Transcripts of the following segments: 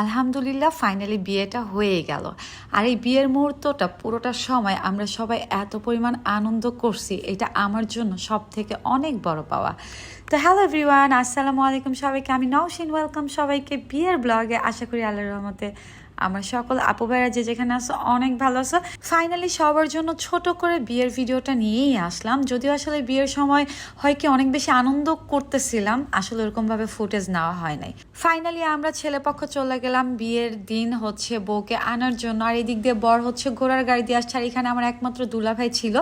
আলহামদুলিল্লাহ ফাইনালি বিয়েটা হয়ে গেল। আর এই বিয়ের মুহূর্তটা, পুরোটা সময় আমরা সবাই এত পরিমাণ আনন্দ করছি, এটা আমার জন্য সব থেকে অনেক বড় পাওয়া। তো হ্যালো এভরিওয়ান আসসালামু আলাইকুম সবাইকে। আমি নওশিন ওয়েলকাম সবাইকে বিয়ের ব্লগে আশা করি আল্লাহর রহমতে আমার সকল আপু ভাইরা যে যেখানে আসো অনেক ভালো আছো। ফাইনালি সবার জন্য ছোট করে বিয়ের ভিডিওটা নিয়েই আসলাম। যদিও আসলে বিয়ের সময় হয় কি অনেক বেশি আনন্দ করতেছিলাম, আসলে ওরকমভাবে ফুটেজ নেওয়া হয় নাই। ফাইনালি আমরা ছেলেপক্ষ চলে গেলাম, বিয়ের দিন হচ্ছে বউকে আনার জন্য। আর এদিক দিয়ে বর হচ্ছে ঘোড়ার গাড়ি দিয়ে আসছে, আর এখানে আমার একমাত্র দুলাভাই ছিল।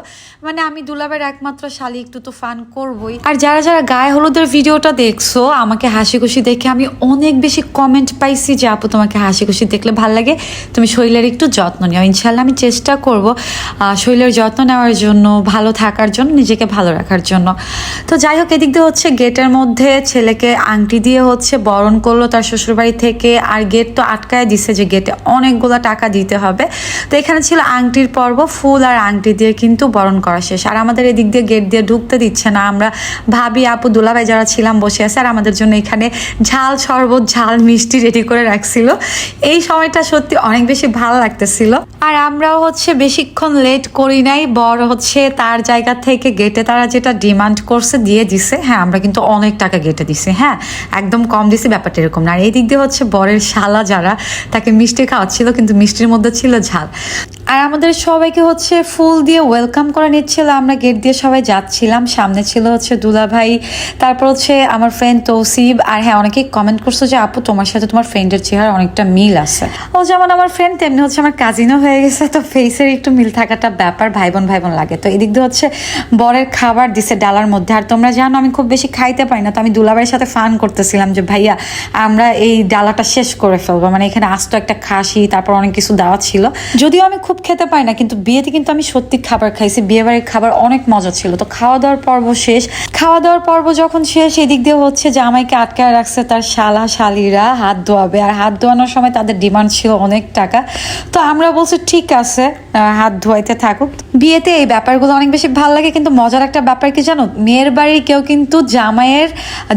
মানে আমি দুলাভাইয়ের একমাত্র শালি, একটু তো ফান করবই। আর যারা যারা গায়ে হলুদের ভিডিওটা দেখছ, আমাকে হাসি খুশি দেখে আমি অনেক বেশি কমেন্ট পাইছি যে, আপু, তোমাকে হাসি খুশি দেখলে ভালো লাগে, তুমি শরীরের একটু যত্ন নিও। ইনশাল্লাহ আমি চেষ্টা করব শরীরের যত্ন নেওয়ার জন্য, ভালো থাকার জন্য, নিজেকে ভালো রাখার জন্য। তো যাই হোক, এদিক দিয়ে হচ্ছে গেটের মধ্যে ছেলেকে আংটি দিয়ে হচ্ছে বরণ করল তার শ্বশুরবাড়ি থেকে, আর গেট তো আটকায় দিছে যে গেটে অনেকগুলো টাকা দিতে হবে। তো এখানে ছিল আংটির পর্ব, ফুল আর আংটি দিয়ে কিন্তু বরণ করা শেষ। আর আমাদের এদিক দিয়ে গেট দিয়ে ঢুকতে দিচ্ছে না, আমরা ভাবি, আপু, দুলাভাই যারা ছিলাম, বসে আছে। আর আমাদের জন্য এখানে ঝাল, শরবত, ঝাল, মিষ্টি রেডি করে রাখছিল। এই সময়টা সত্যি অনেক বেশি ভালো লাগতেছিল। আর আমরাও হচ্ছে বেশিক্ষণ লেট করি নাই, বর হচ্ছে তার জায়গা থেকে গেটে তারা যেটা ডিমান্ড করছে দিয়ে দিছে। হ্যাঁ আমরা কিন্তু অনেক টাকা গেটে দিছি হ্যাঁ একদম কম দিছি, ব্যাপারটা এরকম না। আর এই দিক দিয়ে হচ্ছে বরের শালা যারা, তাকে মিষ্টি খাওয়াচ্ছিল, কিন্তু মিষ্টির মধ্যে ছিল ঝাল। আর আমাদের সবাইকে হচ্ছে ফুল দিয়ে ওয়েলকাম করে নিচ্ছিল আমরা গেট দিয়ে সবাই যাচ্ছিলাম। সামনে ছিল হচ্ছে দুলাভাই, তারপর হচ্ছে আমার ফ্রেন্ড তৌসিব আর হ্যাঁ অনেকেই কমেন্ট করছ যে, আপু, তোমার সাথে তোমার ফ্রেন্ডের চেহারা অনেকটা মিল আছে। ও যেমন আমার ফ্রেন্ড তেমনি হচ্ছে আমার কাজিনও হয়ে গেছে। তো ফেসের একটু মিল থাকাটা ব্যাপার ভাই বোন ভাই বোন লাগে। তো এদিক দিয়ে হচ্ছে বরের খাবার দিছে ডালার মধ্যে। আর তোমরা জানো, আমি খুব বেশি খাইতে পারি না, তো আমি দুলাভাইয়ের সাথে ফান করতেছিলাম যে, ভাইয়া, আমরা এই ডালাটা শেষ করে ফেলব। মানে এখানে আস্ত একটা খাসি, তারপর অনেক কিছু দেওয়া ছিল। যদিও আমি খুব খেতে পারি না, কিন্তু বিয়েতে কিন্তু আমি সত্যি খাবার খাইছি। বিয়ে বাড়ির খাবার অনেক মজা ছিল। তো খাওয়া দাওয়ার পর্ব শেষ। খাওয়া দাওয়ার পর্ব যখন শেষ, এদিক দিয়ে হচ্ছে জামাইকে আটকায় রাখছে তার শালা, শালিরা, হাত ধোয়াবে। আর হাত ধোয়ানোর সময় তাদের ডিমান্ড ছিল অনেক টাকা। তো আমরা বলছি, ঠিক আছে হাত ধোয়াইতে থাকুক। বিয়েতে এই ব্যাপারগুলো অনেক বেশি ভালো লাগে, কিন্তু মজার একটা ব্যাপার কি জানো? মেয়ের বাড়ির কেউ কিন্তু জামাইয়ের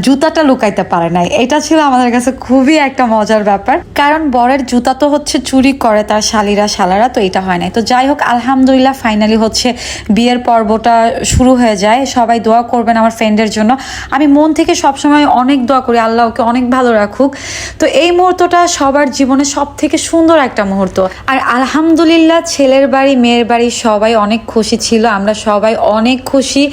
জুতাটা লুকাইতে পারে নাই। এটা ছিল আমাদের কাছে খুবই একটা মজার ব্যাপার। কারণ বরের জুতা তো হচ্ছে চুরি করে তার শালিরা, শালারা, তো এটা হয় নাই। তো যাই হোক, আলহামদুলিল্লাহ ফাইনালি হচ্ছে বিয়ের পর্বটা শুরু হয়ে যায়। সবাই দোয়া করবেন আমার ফ্রেন্ডের জন্য। আমি মন থেকে সবসময় অনেক দোয়া করি আল্লাহ ওকে অনেক ভালো রাখুক। তো এই মুহূর্তটা সবার জীবনে সব থেকে সুন্দর একটা মুহূর্ত। আর আলহামদুলিল্লাহ, ছেলের বাড়ি, মেয়ের বাড়ি সবাই অনেক খুশি ছিল, আমরা সবাই অনেক খুশি।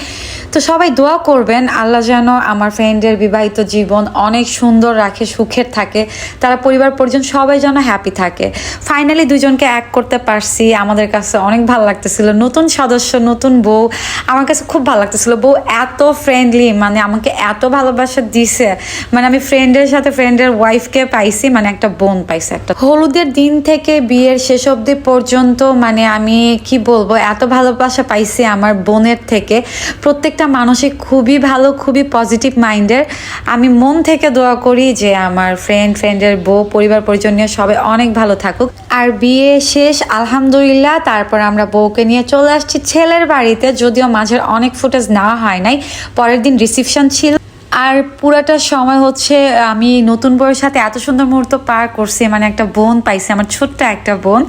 তো সবাই দোয়া করবেন, আল্লাহ যেন আমার ফ্রেন্ডের বিবাহিত জীবন অনেক সুন্দর রাখে, সুখের থাকে, তারা পরিবার পরিজন সবাই যেন হ্যাপি থাকে। ফাইনালি দুজনকে এক করতে পারছি। আমাদের কাছে অনেক ভালো লাগতেছিল। নতুন সদস্য, নতুন বউ, আমার কাছে খুব ভালো লাগতেছিল। বউ এত ফ্রেন্ডলি মানে আমাকে এত ভালোবাসা দিছে। মানে আমি ফ্রেন্ডের সাথে ফ্রেন্ডের ওয়াইফকে পাইছি মানে একটা বোন পাইছি একটা। হলুদের দিন থেকে বিয়ের শেষ অবধি পর্যন্ত মানে আমি কি বলব, এত ভালোবাসা পাইছি আমার বোনের থেকে। প্রত্যেকটা মানুষই খুবই ভালো, খুবই পজিটিভ মাইন্ডের আমি মন থেকে দোয়া করি যে আমার ফ্রেন্ড ফ্রেন্ডের বউ, পরিবার, পরিজন নিয়ে সবাই অনেক ভালো থাকুক। আর বিয়ে শেষ, আলহামদুলিল্লাহ। তারপর আমরা বউকে নিয়ে চলে আসছি ছেলের বাড়িতে, যদিও মাঝের অনেক ফুটেজ নেওয়া হয় নাই। পরের দিন রিসিপশন ছিল। আর পুরাটা সময় হচ্ছে, আমি নতুন বউয়ের সাথে এত সুন্দর মুহূর্ত পার করছি মানে একটা বোন পাইছি, আমার ছোট্ট একটা বোন।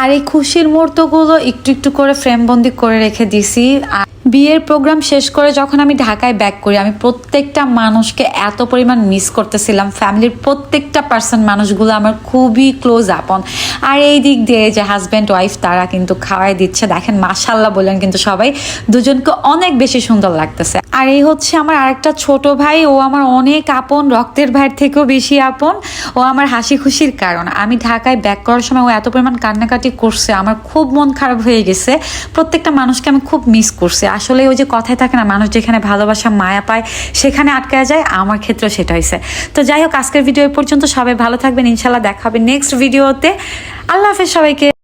আর এই খুশির মুহূর্তগুলো একটু একটু করে ফ্রেমবন্দি করে রেখে দিছি। আর বিয়ের প্রোগ্রাম শেষ করে যখন আমি ঢাকায় ব্যাক করি, আমি প্রত্যেকটা মানুষকে এত পরিমাণ মিস করতেছিলাম। ফ্যামিলির প্রত্যেকটা পার্সন মানুষগুলো আমার খুবই ক্লোজ আপন। আর এই দিক দিয়ে যে হাজব্যান্ড ওয়াইফ তারা কিন্তু খাওয়াই দিচ্ছে। দেখেন মাসাল্লাহ বললেন কিন্তু সবাই, দুজনকে অনেক বেশি সুন্দর লাগতেছে। আর এই হচ্ছে আমার আরেকটা ছোট ভাই, ও আমার অনেক আপন, রক্তের ভাইয়ের থেকেও বেশি আপন। ও আমার হাসি খুশির কারণ। আমি ঢাকায় ব্যাক করার সময় ও এত পরিমাণ কান্নাকাটি করছে, আমার খুব মন খারাপ হয়ে গেছে। প্রত্যেকটা মানুষকে আমি খুব মিস করছি। আসলে ওই যে কথায় থাকে না, মানুষ যেখানে ভালোবাসা মায়া পায়, সেখানে আটকায় যায়। আমার ক্ষেত্রেও সেটা হয়েছে। তো যাই হোক, আজকের ভিডিও পর্যন্ত সবাই ভালো থাকবেন। ইনশাল্লাহ দেখা হবে নেক্সট ভিডিওতে আল্লাহ হাফেজ সবাইকে।